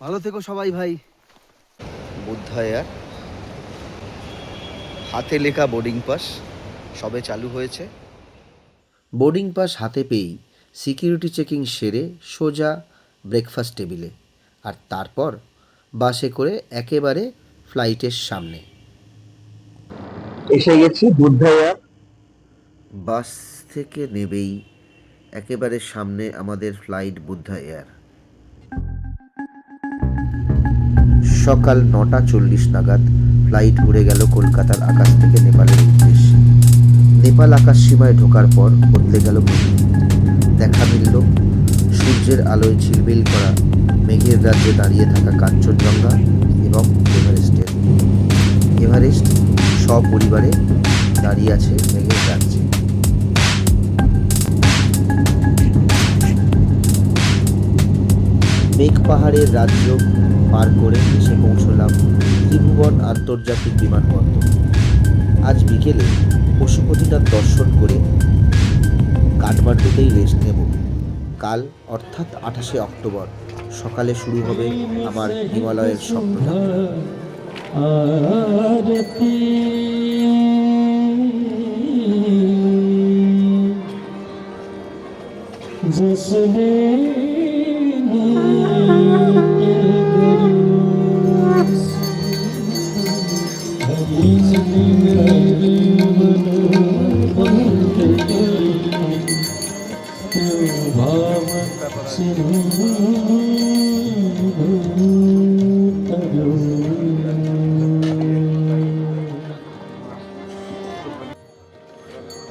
ভালো থেকো সবাই ভাই। বুদ্ধায়ার হাতে লেখা বোর্ডিং পাস সবে চালু হয়েছে। বোর্ডিং পাস হাতে পেয়েই সিকিউরিটি চেকিং সেরে সোজা ব্রেকফাস্ট টেবিলে আর তারপর বাসে করে একেবারে ফ্লাইটের সামনে। এসে গেছি বাস থেকে নেবেই একেবারে সামনে আমাদের ফ্লাইট বুদ্ধা এয়ার। সকাল নটা চল্লিশ নাগাদ ফ্লাইট উড়ে গেল কলকাতার আকাশ থেকে নেপালের উদ্দেশ্যে। নেপাল আকাশ সীমায় ঢোকার পর বদলে গেল দেখা মিলল সূর্যের আলোয় ঝিলমিল করা মেঘের রাজ্যে দাঁড়িয়ে থাকা কাঞ্চনজঙ্ঘা এবং এভারেস্টের এভারেস্ট সপরিবারে দাঁড়িয়ে আছে মেঘের রাজ্যে। মেঘ পাহাড়ের রাজ্য পার করে এসে পৌঁছলাম ত্রিভুবন আন্তর্জাতিক বিমানবন্দর। আজ বিকেলে পশুপতিনাথ দর্শন করে কাঠমান্ডুতেই রেস্ট নেব। কাল, অর্থাৎ আঠাশে অক্টোবর, সকালে শুরু হবে আমার হিমালয়ের স্বপ্নযাত্রা।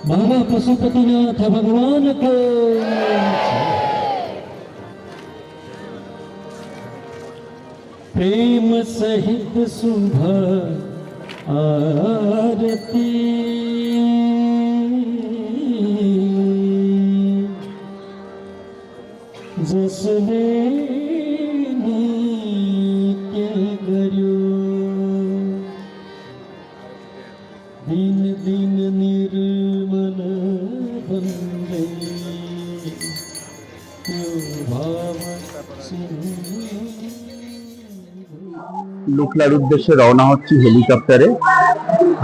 બાબા भगवान को प्रेम सहित શુભ આરતી जसने नित्य गर्यो दिन दिन निर्मल बंदे भाव লুকলার উদ্দেশ্যে রওনা হচ্ছি হেলিকপ্টারে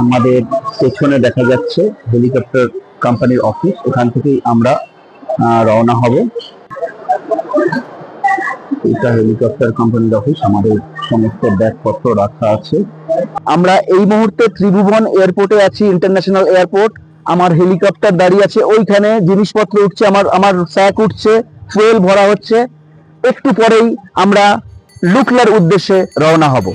আমাদের পেছনে দেখা যাচ্ছে হেলিকপ্টার কোম্পানির অফিস ওখান থেকেই আমরা আহ, রওনা হব এটা হেলিকপ্টার কোম্পানির অফিস আমাদের সমস্ত ব্যাগপত্র রাখা আছে। আমরা এই মুহূর্তে ত্রিভুবন এয়ারপোর্টে আছি ইন্টারন্যাশনাল এয়ারপোর্ট আমার হেলিকপ্টার দাঁড়িয়ে আছে, ওইখানে জিনিসপত্র উঠছে, আমার আমার স্যাক উঠছে ফুয়েল ভরা হচ্ছে। একটু পরেই আমরা লুকলার উদ্দেশ্যে রওনা হব।